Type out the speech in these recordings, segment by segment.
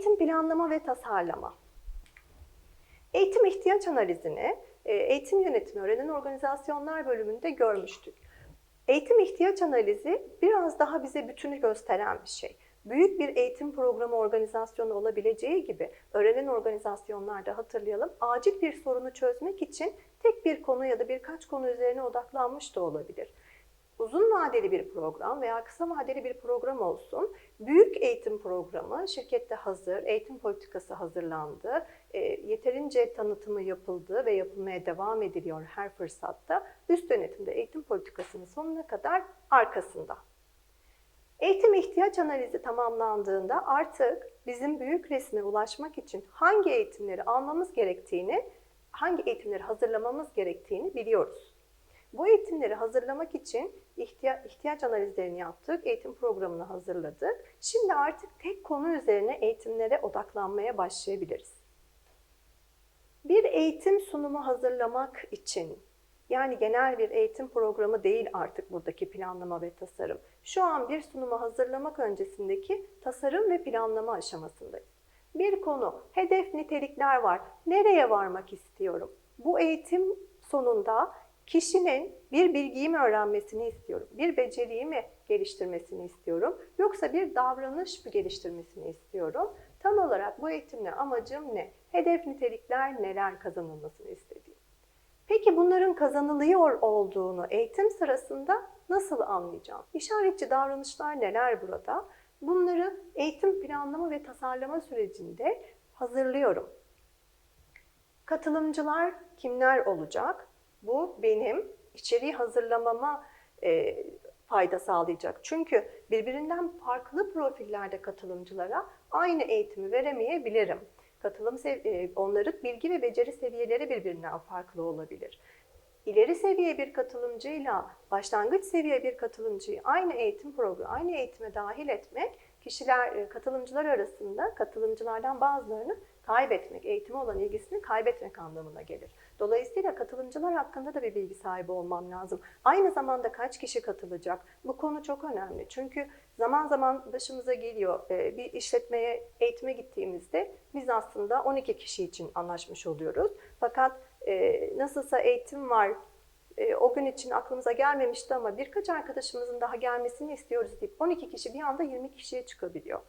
Eğitim planlama ve tasarlama. Eğitim ihtiyaç analizini e, eğitim yönetimi öğrenen organizasyonlar bölümünde görmüştük. Eğitim ihtiyaç analizi biraz daha bize bütünü gösteren bir şey. Büyük bir eğitim programı organizasyonu olabileceği gibi öğrenen organizasyonlarda hatırlayalım acil bir sorunu çözmek için tek bir konu ya da birkaç konu üzerine odaklanmış da olabilir uzun vadeli bir program veya kısa vadeli bir program olsun. Büyük eğitim programı şirkette hazır, eğitim politikası hazırlandı, e, yeterince tanıtımı yapıldı ve yapılmaya devam ediliyor her fırsatta. Üst yönetimde eğitim politikasının sonuna kadar arkasında. Eğitim ihtiyaç analizi tamamlandığında artık bizim büyük resme ulaşmak için hangi eğitimleri almamız gerektiğini, hangi eğitimleri hazırlamamız gerektiğini biliyoruz. Bu eğitimleri hazırlamak için ihtiya ihtiyaç analizlerini yaptık, eğitim programını hazırladık. Şimdi artık tek konu üzerine eğitimlere odaklanmaya başlayabiliriz. Bir eğitim sunumu hazırlamak için yani genel bir eğitim programı değil artık buradaki planlama ve tasarım. Şu an bir sunumu hazırlamak öncesindeki tasarım ve planlama aşamasındayız. Bir konu, hedef nitelikler var. Nereye varmak istiyorum? Bu eğitim sonunda kişinin bir bilgiyi mi öğrenmesini istiyorum, bir beceriyi mi geliştirmesini istiyorum, yoksa bir davranış mı geliştirmesini istiyorum? Tam olarak bu eğitimle amacım ne? Hedef nitelikler neler kazanılmasını istediğim. Peki bunların kazanılıyor olduğunu eğitim sırasında nasıl anlayacağım? İşaretçi davranışlar neler burada? Bunları eğitim planlama ve tasarlama sürecinde hazırlıyorum. Katılımcılar kimler olacak? Bu benim içeriği hazırlamama e, fayda sağlayacak. Çünkü birbirinden farklı profillerde katılımcılara aynı eğitimi veremeyebilirim. Katılım e, onların bilgi ve beceri seviyeleri birbirinden farklı olabilir. İleri seviye bir katılımcıyla başlangıç seviye bir katılımcıyı aynı eğitim programı, aynı eğitime dahil etmek kişiler, e, katılımcılar arasında katılımcılardan bazılarını kaybetmek, eğitime olan ilgisini kaybetmek anlamına gelir. Dolayısıyla katılımcılar hakkında da bir bilgi sahibi olmam lazım. Aynı zamanda kaç kişi katılacak? Bu konu çok önemli. Çünkü zaman zaman başımıza geliyor e, bir işletmeye eğitime gittiğimizde biz aslında 12 kişi için anlaşmış oluyoruz. Fakat e, nasılsa eğitim var, e, o gün için aklımıza gelmemişti ama birkaç arkadaşımızın daha gelmesini istiyoruz deyip 12 kişi bir anda 20 kişiye çıkabiliyor.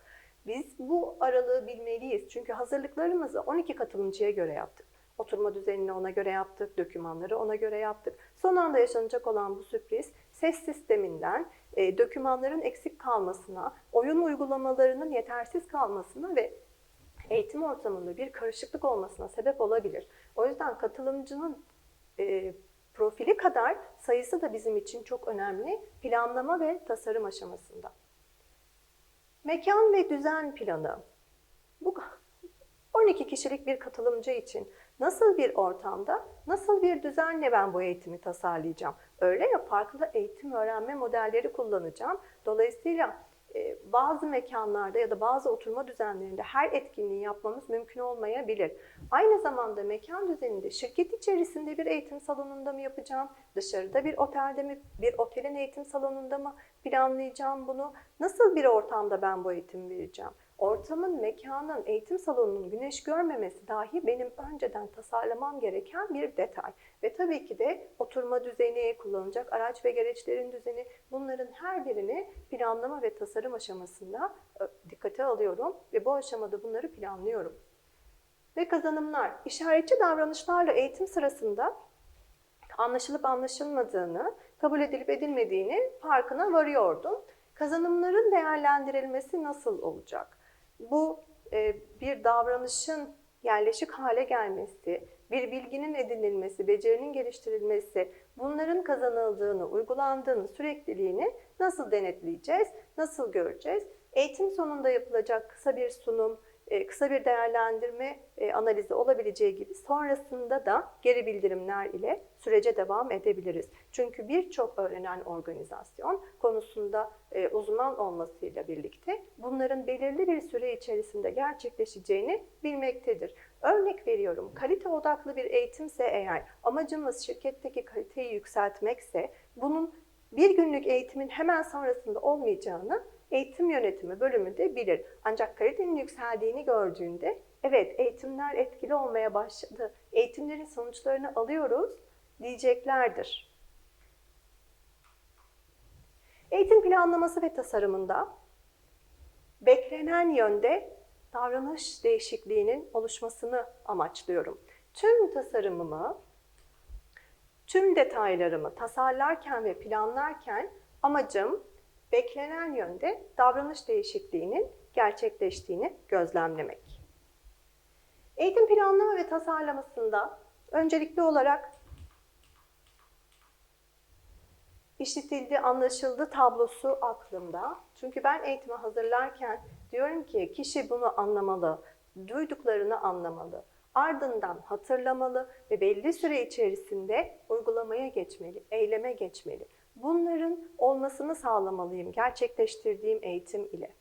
Biz bu aralığı bilmeliyiz. Çünkü hazırlıklarımızı 12 katılımcıya göre yaptık. Oturma düzenini ona göre yaptık, dokümanları ona göre yaptık. Son anda yaşanacak olan bu sürpriz ses sisteminden e, dokümanların eksik kalmasına, oyun uygulamalarının yetersiz kalmasına ve eğitim ortamında bir karışıklık olmasına sebep olabilir. O yüzden katılımcının e, profili kadar sayısı da bizim için çok önemli planlama ve tasarım aşamasında. Mekan ve düzen planı. Bu 12 kişilik bir katılımcı için nasıl bir ortamda, nasıl bir düzenle ben bu eğitimi tasarlayacağım? Öyle ya farklı eğitim öğrenme modelleri kullanacağım. Dolayısıyla e, bazı mekanlarda ya da bazı oturma düzenlerinde her etkinliği yapmamız mümkün olmayabilir. Aynı zamanda mekan düzeninde şirket içerisinde bir eğitim salonunda mı yapacağım, dışarıda bir otelde mi, bir otelin eğitim salonunda mı planlayacağım bunu, nasıl bir ortamda ben bu eğitimi vereceğim? ortamın, mekanın, eğitim salonunun güneş görmemesi dahi benim önceden tasarlamam gereken bir detay. Ve tabii ki de oturma düzeni, kullanılacak araç ve gereçlerin düzeni bunların her birini planlama ve tasarım aşamasında dikkate alıyorum ve bu aşamada bunları planlıyorum. Ve kazanımlar, işaretçi davranışlarla eğitim sırasında anlaşılıp anlaşılmadığını, kabul edilip edilmediğini farkına varıyordum. Kazanımların değerlendirilmesi nasıl olacak? Bu e, bir davranışın yerleşik hale gelmesi, bir bilginin edinilmesi, becerinin geliştirilmesi, bunların kazanıldığını, uygulandığını, sürekliliğini nasıl denetleyeceğiz, nasıl göreceğiz? Eğitim sonunda yapılacak kısa bir sunum, kısa bir değerlendirme e, analizi olabileceği gibi sonrasında da geri bildirimler ile sürece devam edebiliriz. Çünkü birçok öğrenen organizasyon konusunda e, uzman olmasıyla birlikte bunların belirli bir süre içerisinde gerçekleşeceğini bilmektedir. Örnek veriyorum, kalite odaklı bir eğitimse eğer amacımız şirketteki kaliteyi yükseltmekse bunun bir günlük eğitimin hemen sonrasında olmayacağını eğitim yönetimi bölümü de bilir. Ancak kalitenin yükseldiğini gördüğünde evet eğitimler etkili olmaya başladı, eğitimlerin sonuçlarını alıyoruz diyeceklerdir. Eğitim planlaması ve tasarımında beklenen yönde davranış değişikliğinin oluşmasını amaçlıyorum. Tüm tasarımımı, tüm detaylarımı tasarlarken ve planlarken amacım beklenen yönde davranış değişikliğinin gerçekleştiğini gözlemlemek. Eğitim planlama ve tasarlamasında öncelikli olarak işitildi, anlaşıldı tablosu aklımda. Çünkü ben eğitime hazırlarken diyorum ki kişi bunu anlamalı, duyduklarını anlamalı, ardından hatırlamalı ve belli süre içerisinde uygulamaya geçmeli, eyleme geçmeli. Bunların olmasını sağlamalıyım gerçekleştirdiğim eğitim ile.